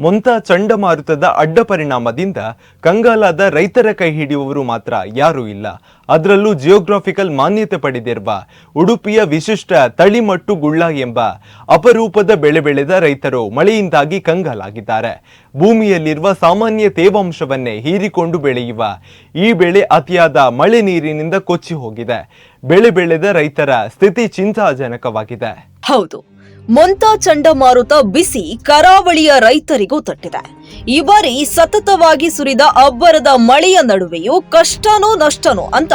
ಮೊಂತ ಚಂಡಮಾರುತದ ಅಡ್ಡ ಪರಿಣಾಮದಿಂದ ಕಂಗಾಲಾದ ರೈತರ ಕೈ ಹಿಡಿಯುವವರು ಮಾತ್ರ ಯಾರೂ ಇಲ್ಲ. ಅದರಲ್ಲೂ ಜಿಯೋಗ್ರಾಫಿಕಲ್ ಮಾನ್ಯತೆ ಪಡೆದಿರುವ ಉಡುಪಿಯ ವಿಶಿಷ್ಟ ತಳಿಮಟ್ಟು ಗುಳ್ಳ ಎಂಬ ಅಪರೂಪದ ಬೆಳೆ ಬೆಳೆದ ರೈತರು ಮಳೆಯಿಂದಾಗಿ ಕಂಗಾಲಾಗಿದ್ದಾರೆ. ಭೂಮಿಯಲ್ಲಿರುವ ಸಾಮಾನ್ಯ ತೇವಾಂಶವನ್ನೇ ಹೀರಿಕೊಂಡು ಬೆಳೆಯುವ ಈ ಬೆಳೆ ಅತಿಯಾದ ಮಳೆ ನೀರಿನಿಂದ ಕೊಚ್ಚಿ ಹೋಗಿದೆ. ಬೆಳೆ ಬೆಳೆದ ರೈತರ ಸ್ಥಿತಿ ಚಿಂತಾಜನಕವಾಗಿದೆ. ಹೌದು. ಮೊಂತಾ ಚಂಡಮಾರುತ ಬಿಸಿ ಕರಾವಳಿಯ ರೈತರಿಗೂ ತಟ್ಟಿದೆ. ಈ ಬಾರಿ ಸತತವಾಗಿ ಸುರಿದ ಅಬ್ಬರದ ಮಳೆಯ ನಡುವೆಯೂ ಕಷ್ಟನೋ ನಷ್ಟನೋ ಅಂತ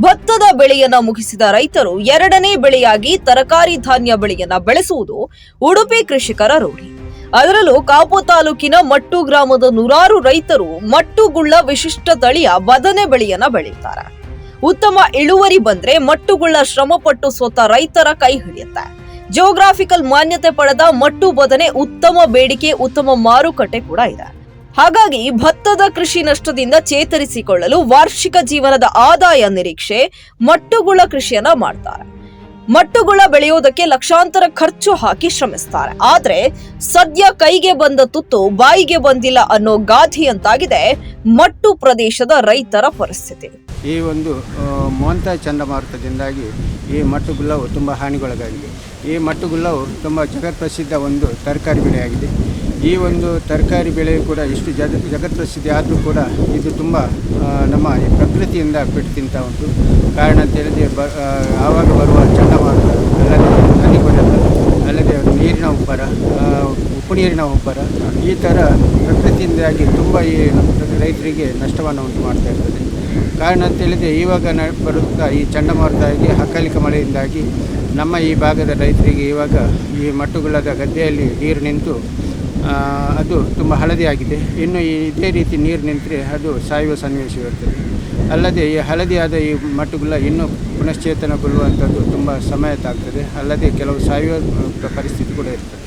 ಭತ್ತದ ಬೆಳೆಯನ್ನ ಮುಗಿಸಿದ ರೈತರು ಎರಡನೇ ಬೆಳೆಯಾಗಿ ತರಕಾರಿ ಧಾನ್ಯ ಬೆಳೆಯನ್ನ ಬೆಳೆಸುವುದು ಉಡುಪಿ ಕೃಷಿಕರ ರೂಢಿ. ಅದರಲ್ಲೂ ಕಾಪು ತಾಲೂಕಿನ ಮಟ್ಟು ಗ್ರಾಮದ ನೂರಾರು ರೈತರು ಮಟ್ಟುಗುಳ್ಳ ವಿಶಿಷ್ಟ ತಳಿಯ ಬದನೆ ಬೆಳೆಯನ್ನ ಬೆಳೆಯುತ್ತಾರೆ. ಉತ್ತಮ ಇಳುವರಿ ಬಂದ್ರೆ ಮಟ್ಟುಗುಳ್ಳ ಶ್ರಮಪಟ್ಟು ಸೋತ ರೈತರ ಕೈ ಹಿಡಿಯುತ್ತೆ. ಜಿಯೋಗ್ರಾಫಿಕಲ್ ಮಾನ್ಯತೆ ಪಡೆದ ಮಟ್ಟು ಬದನೆ ಉತ್ತಮ ಬೇಡಿಕೆ, ಉತ್ತಮ ಮಾರುಕಟ್ಟೆ ಕೂಡ ಇದೆ. ಹಾಗಾಗಿ ಭತ್ತದ ಕೃಷಿ ನಷ್ಟದಿಂದ ಚೇತರಿಸಿಕೊಳ್ಳಲು ವಾರ್ಷಿಕ ಜೀವನದ ಆದಾಯ ನಿರೀಕ್ಷೆ ಮಟ್ಟುಗುಳ ಕೃಷಿಯನ್ನ ಮಾಡ್ತಾರೆ. ಮಟ್ಟುಗುಳ ಬೆಳೆಯೋದಕ್ಕೆ ಲಕ್ಷಾಂತರ ಖರ್ಚು ಹಾಕಿ ಶ್ರಮಿಸ್ತಾರೆ. ಆದ್ರೆ ಸದ್ಯ ಕೈಗೆ ಬಂದ ತುತ್ತು ಬಾಯಿಗೆ ಬಂದಿಲ್ಲ ಅನ್ನೋ ಗಾಧಿಯಂತಾಗಿದೆ ಮಟ್ಟು ಪ್ರದೇಶದ ರೈತರ ಪರಿಸ್ಥಿತಿ. ಈ ಒಂದು ಮೋಂತಾ ಚಂಡಮಾರುತದಿಂದಾಗಿ ಈ ಮಟ್ಟುಗುಳವು ತುಂಬಾ ಹಾನಿಗೊಳಗಾಗಿದೆ. ಈ ಮಟ್ಟುಗುಲ್ಲವು ತುಂಬ ಜಗತ್ಪ್ರಸಿದ್ಧ ಒಂದು ತರಕಾರಿ ಬೆಳೆಯಾಗಿದೆ. ಈ ಒಂದು ತರಕಾರಿ ಬೆಳೆ ಕೂಡ ಇಷ್ಟು ಜಗ, ಜಗತ್ಪ್ರಸಿದ್ಧಿ ಆದರೂ ಕೂಡ ಇದು ತುಂಬ ನಮ್ಮ ಈ ಪ್ರಕೃತಿಯಿಂದ ಪೆಟ್ಟು ತಿಂತ ಉಂಟು. ಕಾರಣ ಅಂತ ಹೇಳಿದ್ರೆ ಬ ಆವಾಗ ಬರುವ ಚಂಡಮಾರುತ, ಅಲ್ಲದೆ ಹನಿ ಕೊರೆತ ಅಲ್ಲದೆ ನೀರಿನ ಉಬ್ಬರ ಉಪ್ಪು ನೀರಿನ ಉಬ್ಬರ, ಈ ಥರ ಪ್ರಕೃತಿಯಿಂದಾಗಿ ತುಂಬ ಈ ರೈತರಿಗೆ ನಷ್ಟವನ್ನು ಉಂಟು ಮಾಡ್ತಾ ಇರ್ತದೆ. ಕಾರಣ ಅಂತ ಹೇಳಿದರೆ ಇವಾಗ ನ, ಬರುತ್ತಾ ಈ ಚಂಡಮಾರುತ ಆಗಿ ಅಕಾಲಿಕ ಮಳೆಯಿಂದಾಗಿ ನಮ್ಮ ಈ ಭಾಗದ ರೈತರಿಗೆ ಇವಾಗ ಈ ಮಟ್ಟುಗಳದ ಗದ್ದೆಯಲ್ಲಿ ನೀರು ನಿಂತು ಅದು ತುಂಬ ಹಳದಿಯಾಗಿದೆ. ಇನ್ನು ಈ ಇದೇ ರೀತಿ ನೀರು ನಿಂತರೆ ಅದು ಸಾಯುವ ಸನ್ನಿವೇಶ ಇರ್ತದೆ ಅಲ್ಲದೆ ಈ ಹಳದಿಯಾದ ಈ ಮಟ್ಟುಗಳ ಇನ್ನೂ ಪುನಶ್ಚೇತನಗೊಳ್ಳುವಂಥದ್ದು ತುಂಬ ಸಮಯ ತಾಗ್ತದೆ ಅಲ್ಲದೆ ಕೆಲವು ಸಾಯುವ ಪರಿಸ್ಥಿತಿ ಕೂಡ ಇರ್ತದೆ.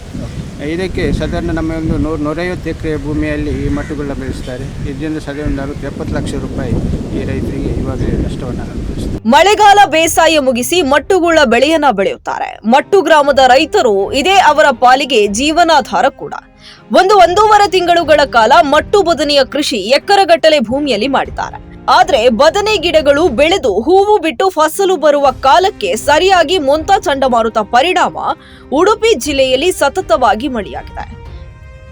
ಇದಕ್ಕೆ ಸಾಧಾರಣ ನಮ್ಮ ಒಂದು ನೂರು ನೂರೈವತ್ತು ಎಕರೆ ಭೂಮಿಯಲ್ಲಿ ಈ ಮಟ್ಟುಗಳನ್ನ ಬೆಳೆಸ್ತಾರೆ. ಇದರಿಂದ ಸದ ಒಂದು ಅರವತ್ತು ಎಪ್ಪತ್ತು ಲಕ್ಷ ರೂಪಾಯಿ ಈ ರೈತರಿಗೆ ಇವಾಗಲೇ ನಷ್ಟವನ್ನು ಮಳೆಗಾಲ ಬೇಸಾಯ ಮುಗಿಸಿ ಮಟ್ಟುಗುಳ್ಳ ಬೆಳೆಯನ್ನ ಬೆಳೆಯುತ್ತಾರೆ. ಮಟ್ಟು ಗ್ರಾಮದ ರೈತರು ಇದೇ ಅವರ ಪಾಲಿಗೆ ಜೀವನಾಧಾರ ಕೂಡ. ಒಂದು ಒಂದೂವರೆ ತಿಂಗಳುಗಳ ಕಾಲ ಮಟ್ಟು ಬದನೆಯ ಕೃಷಿ ಎಕರೆಗಟ್ಟಲೆ ಭೂಮಿಯಲ್ಲಿ ಮಾಡಿದ್ದಾರೆ. ಆದ್ರೆ ಬದನೆ ಗಿಡಗಳು ಬೆಳೆದು ಹೂವು ಬಿಟ್ಟು ಫಸಲು ಬರುವ ಕಾಲಕ್ಕೆ ಸರಿಯಾಗಿ ಮೊಂತಾ ಚಂಡಮಾರುತ ಪರಿಣಾಮ ಉಡುಪಿ ಜಿಲ್ಲೆಯಲ್ಲಿ ಸತತವಾಗಿ ಮಳೆಯಾಗಿದೆ.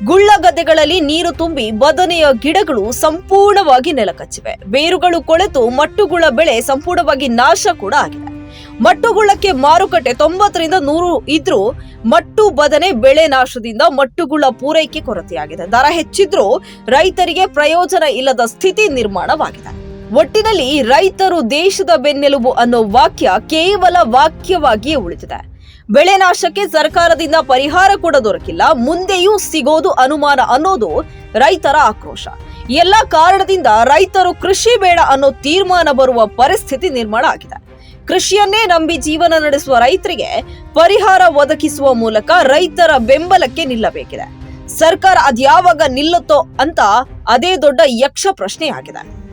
ಗುಳ್ಳ ಗದ್ದೆಗಳಲ್ಲಿ ನೀರು ತುಂಬಿ ಬದನೆಯ ಗಿಡಗಳು ಸಂಪೂರ್ಣವಾಗಿ ನೆಲಕಚ್ಚಿವೆ. ಬೇರುಗಳು ಕೊಳೆತು, ಮಟ್ಟುಗುಳ ಬೆಳೆ ಸಂಪೂರ್ಣವಾಗಿ ನಾಶ ಕೂಡ ಆಗಿದೆ. ಮಟ್ಟುಗುಳ್ಳಕ್ಕೆ ಮಾರುಕಟ್ಟೆ ತೊಂಬತ್ತರಿಂದ ನೂರು ಇದ್ರೂ ಮಟ್ಟು ಬದನೆ ಬೆಳೆ ನಾಶದಿಂದ ಮಟ್ಟುಗುಳ ಪೂರೈಕೆ ಕೊರತೆಯಾಗಿದೆ. ದರ ಹೆಚ್ಚಿದ್ರೂ ರೈತರಿಗೆ ಪ್ರಯೋಜನ ಇಲ್ಲದ ಸ್ಥಿತಿ ನಿರ್ಮಾಣವಾಗಿದೆ. ಒಟ್ಟಿನಲ್ಲಿ ರೈತರು ದೇಶದ ಬೆನ್ನೆಲುಬು ಅನ್ನೋ ವಾಕ್ಯ ಕೇವಲ ವಾಕ್ಯವಾಗಿಯೇ ಉಳಿದಿದೆ. ಬೆಳೆ ನಾಶಕ್ಕೆ ಸರ್ಕಾರದಿಂದ ಪರಿಹಾರ ಕೂಡ ದೊರಕಿಲ್ಲ, ಮುಂದೆಯೂ ಸಿಗೋದು ಅನುಮಾನ ಅನ್ನೋದು ರೈತರ ಆಕ್ರೋಶ. ಎಲ್ಲ ಕಾರಣದಿಂದ ರೈತರು ಕೃಷಿ ಬೇಡ ಅನ್ನೋ ತೀರ್ಮಾನ ಬರುವ ಪರಿಸ್ಥಿತಿ ನಿರ್ಮಾಣ ಆಗಿದೆ. ಕೃಷಿಯನ್ನೇ ನಂಬಿ ಜೀವನ ನಡೆಸುವ ರೈತರಿಗೆ ಪರಿಹಾರ ಒದಗಿಸುವ ಮೂಲಕ ರೈತರ ಬೆಂಬಲಕ್ಕೆ ನಿಲ್ಲಬೇಕಿದೆ. ಸರ್ಕಾರ ಅದ್ಯಾವಾಗ ನಿಲ್ಲುತ್ತೋ ಅಂತ ಅದೇ ದೊಡ್ಡ ಯಕ್ಷ ಪ್ರಶ್ನೆಯಾಗಿದೆ.